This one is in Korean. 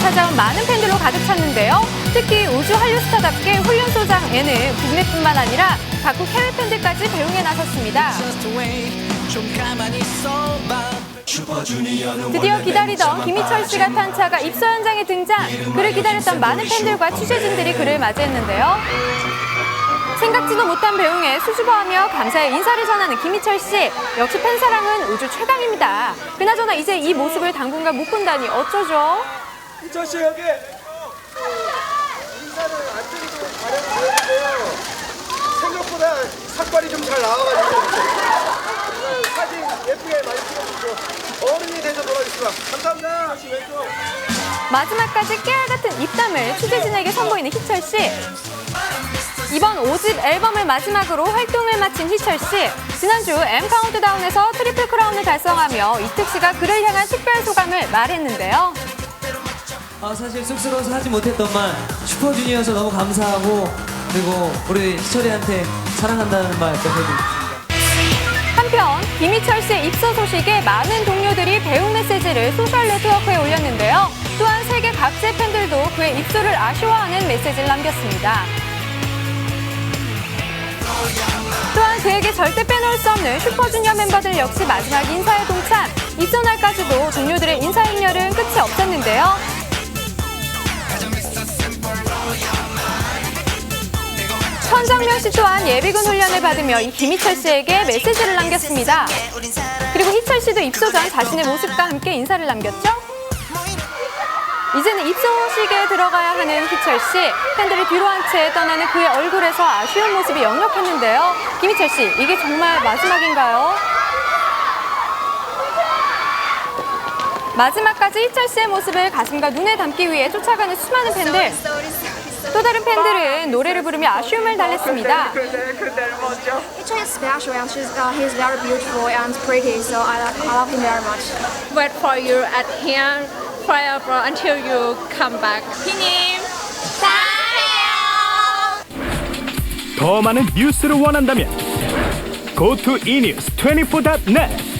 찾아온 많은 팬들로 가득 찼는데요. 특히 우주 한류스타답게 훈련소장에는 국내뿐만 아니라 각국 해외 팬들까지 배웅에 나섰습니다. 드디어 기다리던 김희철 씨가 탄 차가 입소 현장에 등장. 그를 기다렸던 많은 팬들과 취재진들이 그를 맞이했는데요. 생각지도 못한 배웅에 수줍어하며 감사의 인사를 전하는 김희철 씨. 역시 팬사랑은 우주 최강입니다. 그나저나 이제 이 모습을 당분간 못 본다니 어쩌죠? 이철 씨 여기 인사를 안 드리고 가려고 그랬는데요. 생각보다 삭발이 좀 잘 나와가지고 오늘 사진 예쁘게 많이 찍어주시고 어른이 돼서 돌아가겠습니다. 감사합니다. 다시 왼쪽. 마지막까지 깨알 같은 입담을 취재진에게 선보이는 희철 씨. 이번 5집 앨범을 마지막으로 활동을 마친 희철 씨. 지난주 M 카운트다운에서 트리플 크라운을 달성하며 이특 씨가 그를 향한 특별 소감을 말했는데요. 아, 사실 쑥스러워서 하지 못했던 말 슈퍼주니어서 너무 감사하고 그리고 우리 희철이한테 사랑한다는 말 전해드립니다. 한편 김희철 씨의 입소 소식에 많은 동료들이 배웅 메시지를 소셜 네트워크에 올렸는데요. 또한 세계 각지의 팬들도 그의 입소를 아쉬워하는 메시지를 남겼습니다. 또한 그에게 절대 빼놓을 수 없는 슈퍼주니어 멤버들 역시 마지막 인사에 동참. 입소 날까지도 동료들의 인사 행렬은 끝이 없었는데요. 천정명 씨 또한 예비군 훈련을 받으며 이 김희철 씨에게 메시지를 남겼습니다. 그리고 희철 씨도 입소 전 자신의 모습과 함께 인사를 남겼죠. 이제는 입소식에 들어가야 하는 희철 씨. 팬들이 뒤로 한 채 떠나는 그의 얼굴에서 아쉬운 모습이 역력했는데요. 김희철 씨, 이게 정말 마지막인가요? 마지막까지 희철 씨의 모습을 가슴과 눈에 담기 위해 쫓아가는 수많은 팬들. 또 다른 팬들은 노래를 부르며 아쉬움을 달랬습니다. It's just special and she's, uh, he's very beautiful and pretty, so I, love- I love him very much. wait for you at here forever until you come back. 피님, 더 많은 뉴스를 원한다면 go to enews24.net